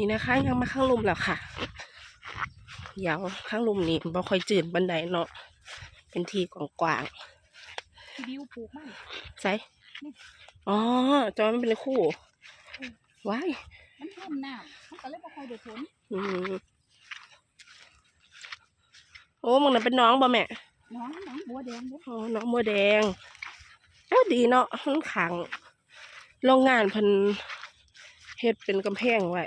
นี่นะคะยังมาข้างลุมแล้วค่ะเดี๋ยวข้างลุมนี่บ่ค่อยจืดบันไดเนาะเป็นทีกว้างพี่บิวปลูกมันๆใส่อ๋อจอมันเป็นคู่ว้ายมันท่วมน้ำมันก็เลยบ่ค่อยได้ผลอืมโอ้มึงน่ะเป็นน้องบ่แม่น้องน้องบัวแดงเด้ออ๋อน้องบัวแดงเอ้าดีเนาะมันขังโรงงานเพันเฮ็ดเป็นกำแพงไว้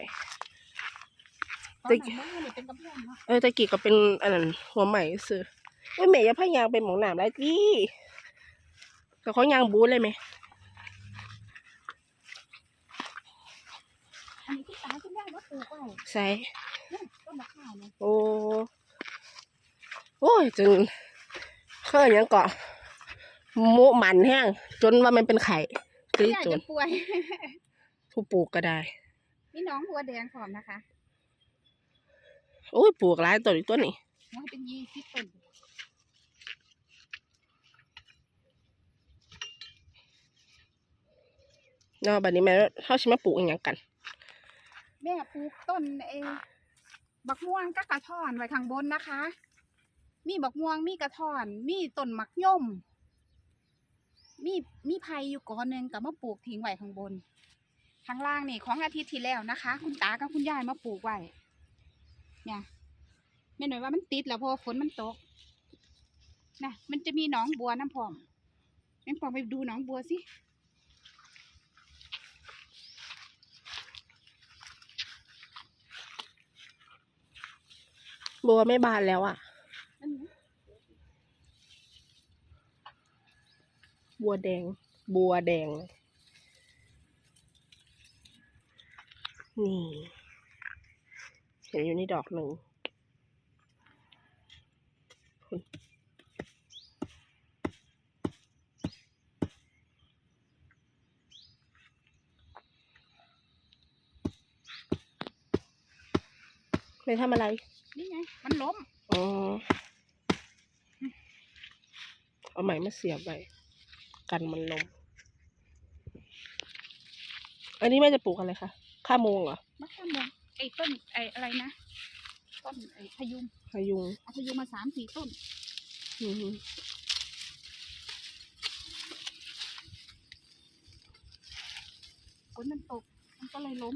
ตอนติ๊นั้กนมันเลยเป็นกำแพงเนาะเออตะกี้ก็เป็นอันนั้นหัวใหม่ซื้อเอ้ยแม่อย่าพายางไปหมองหนามได้ดิก็เขายางบูทเลยไหมอันนี้ที่ตาคุณย่าว่าปลูกไว้ใส่เนี่ยต้นมะข่าวเนี่ยโอ้โอ้ยจนเคยยังเกาะหมุหมันแห้งจนว่ามันเป็นไข่ตื้อย่าจนจะป่วยผู้ปลูกก็ได้นี่น้องบัวแดงพร้อมนะคะ โอ้ยปลูกหลายต้นอีกต้นนี่น้องเป็นยี่สิบต้นเนาะบัดนี้แม่เขาชิมาปลูกอีกอย่างกัน แม่ปลูกต้นเอบักม่วงกับกระท่อนไว้ข้างบนนะคะ มีบักม่วงมีกระท่อน มีต้นมักย่อมมีมีไผ่อยู่ก้อนหนึ่งกับมาปลูกทิ้งไว้ข้างบน ข้างล่างนี่ของอาทิตย์ที่แล้วนะคะ คุณตากับคุณยายมาปลูกไว้ เนี่ยแม่หน่อยว่ามันติดแล้วเพราะฝนมันตกนะมันจะมีหนองบัวน้ำพองน้ำพองไปดูหนองบัวสิบัวไม่บานแล้วอะ บัวแดง บัวแดง นี่ เห็นอยู่นี่ดอกหนึ่งคุณไม่ทำอะไร นี่ไง มันล้ม อ๋อ เอาไหมมาเสียบไว้กันมันลมอันนี้แม่จะปลูกอะไรคะ ข้าวโมงเหรอมะขามมงไอ้ต้นไอ้อะไรนะต้นไอ้พะยุงพายุงเอาพะยุงมาสามสี่ต้นอืมฝนมันตกมันก็เลยล้ม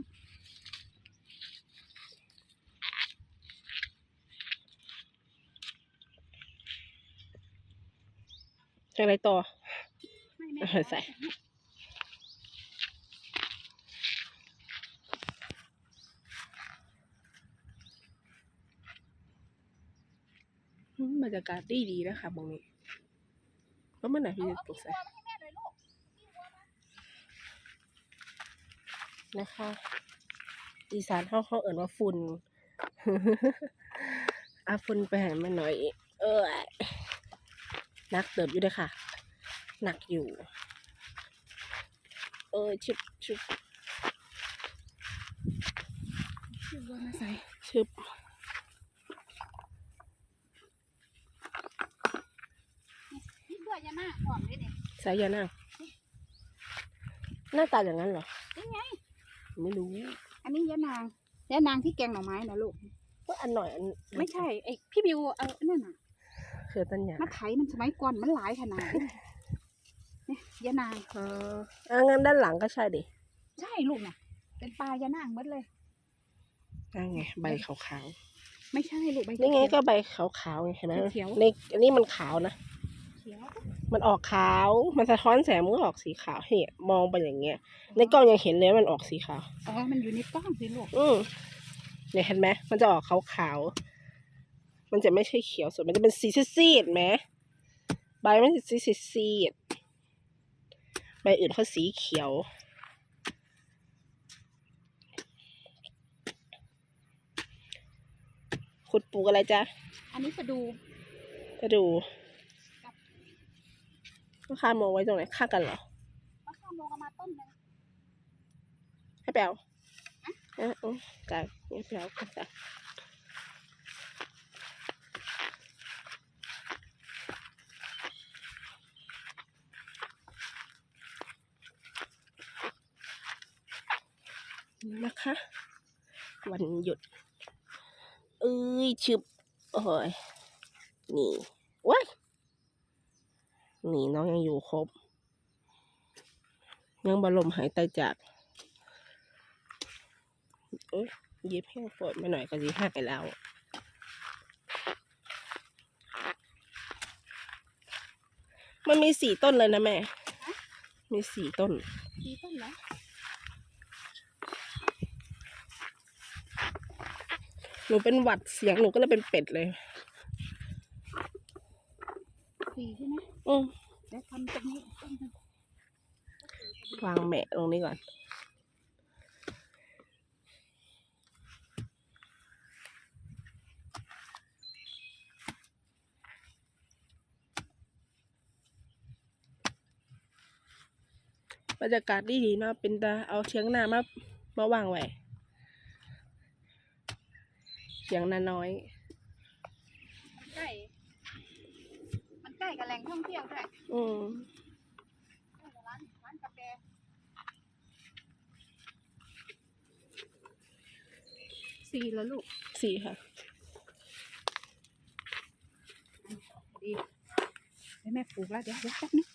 จะอะไรต่อไม่แม่เออใส่ บรรยากาศดีดีๆนะคะมองนี้แล้วเมื่อไหร่พี่จะปลูกใส่เอาขี้วัวมาให้แม่หน่อยลูกนะคะอีสานเขาเขาเอ่นว่าฝุ่นอาฝุ่นไปให้มันหน่อย เออหนักเติบอยู่เด้วยค่ะ หนักอยู่ เออชิบชิบขี้วัวมาใส่ชิบ นี่เบื่อยามาหอมเลยเด็กใส่ยานั่งหน้าตาอย่างนั้นเหรอนี่ไง ไม่รู้ อันนี้ยานางยานางที่แกงหน่อไม้นะลูกว่าอันหน่อยอันไม่ใช่ไอ้พี่บิวเอาอันนั่นน่ะคือตันหยามาไถมันสมัยก่อนมันหลายขนาดนี้เนี่ยยานาง อ๋ออะงั้นด้านหลังก็ใช่ดิใช่ลูกน่ะ เป็นปลายานางหมดเลย นั่นไงใบขาวไม่ใช่ลูกใบๆนี่ไงก็ใบขาวๆไงเห็นไหมเขียว ในอันนี้มันขาวนะ เขียว มันออกขาว มันสะท้อนแสงมันก็ออกสีขาวเนี่ยมองไปอย่างเงี้ย ในกล้องยังเห็นเลยว่ามันออกสีขาว อ๋อ มันอยู่ในกล้องสิลูก อืมเนี่ยเห็นไหมมันจะออกขาวขาวๆมันจะไม่ใช่เขียวสด มันจะเป็นสีซีดๆไหมใบมันจะสีซีดๆใบอื่นเขาสีเขียวขุดปลูกอะไรจ๊ะ อันนี้กระดู จะดู ลูกค้ามองไว้ตรงไหนข้างกันเหรอมะขามลงเอามาต้นหนึงให้แปลวเออเออจ่ายให้แปลวก็จ่ายนะคะ วันหยุด เอ้ยชึบโอ้ยนี่ว้าย นี่น้องยังอยู่ครบ ยังบรมหายตายจากเอ้ยเย็บแห้งฝนมาหน่อยก็สิหักไปแล้วมันมีสี่ต้นเลยนะแม่ มีสี่ต้นดีต้นแล้วหนูเป็นหวัดเสียงหนูก็เลยเป็นเป็ดเลย สี่ใช่ไหม อืมเดี๋ยวทำตรงนี้ต้นหนึ่งวางแหมะตรงนี้ก่อนบรรยากาศดีดีๆเนาะเป็นตาเอาเชียงนามามาวางไว้เชียงนาน้อยมันใก ล้มันใกล้กับแหล่งท่องเที่ยวด้วยอืมใกล้กับร้านร้านกาแฟสี่แล้วลูกสี่ค่ะ ดีเดี๋ยวแม่ปลูกแล้วเดี๋ยวเดี๋ยวแป๊บนึง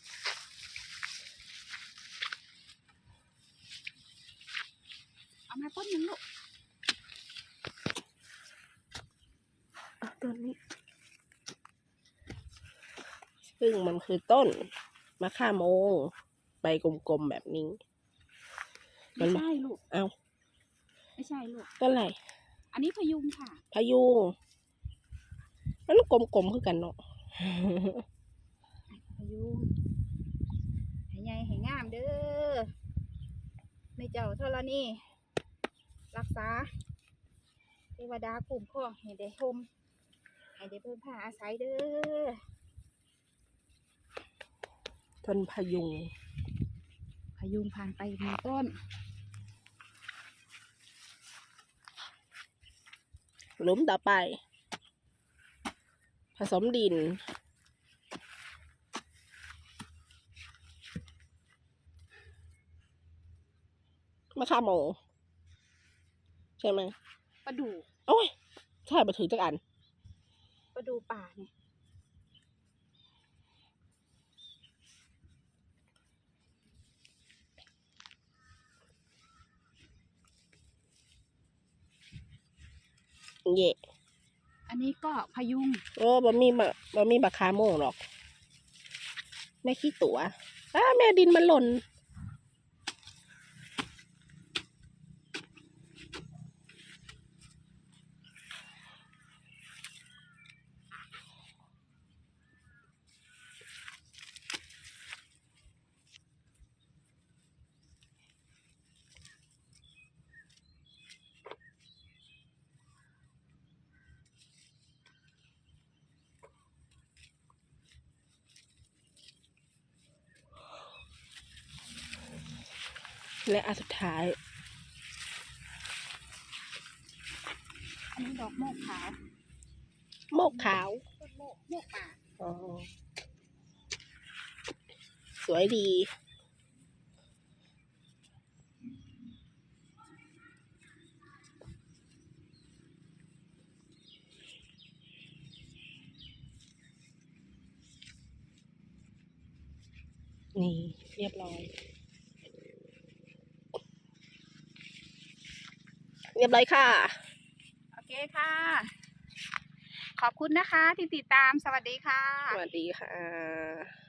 เอามาต้นหนึ่งลูกต้นนี้ ซึ่งมันคือต้นมะข่าโมงใบกลมๆแบบนี้ มัไม่น ใช่ลูก เอาไม่ใช่ลูก ต้นอะไรอันนี้พยุงค่ะพายุงมันกลมๆคือกันเนาะ พยุงให้ใหญ่ให้งามเด้อไม่เจ้าเท่านี้ รักษา เทวดาคุ้มครองให้ได้ชมให้ได้เพิ่มผ้าอาศัยเด้อ ต้นพายุง พยุงผ่านไปหนึ่งต้น หลุมต่อไป ผสมดิน มะข่าโมงใช่ไหม ประดูโอ้ย ใช่มาถือจักอัน ประดูป่าเนี่ย เย่อันนี้ก็พยุงโอ้บ่มีบะบ่มีบักคาโมงหรอกแม่ขี้ตัวอ้าแม่ดินมันหล่น และอันสุดท้าย อันนี้ดอกโมกขาวโมกขาวต้นโมกโมกป่าอ๋อสวยดี นี่ เรียบร้อย เรียบร้อยค่ะ โอเคค่ะ ขอบคุณนะคะที่ติดตามสวัสดีค่ะ สวัสดีค่ะ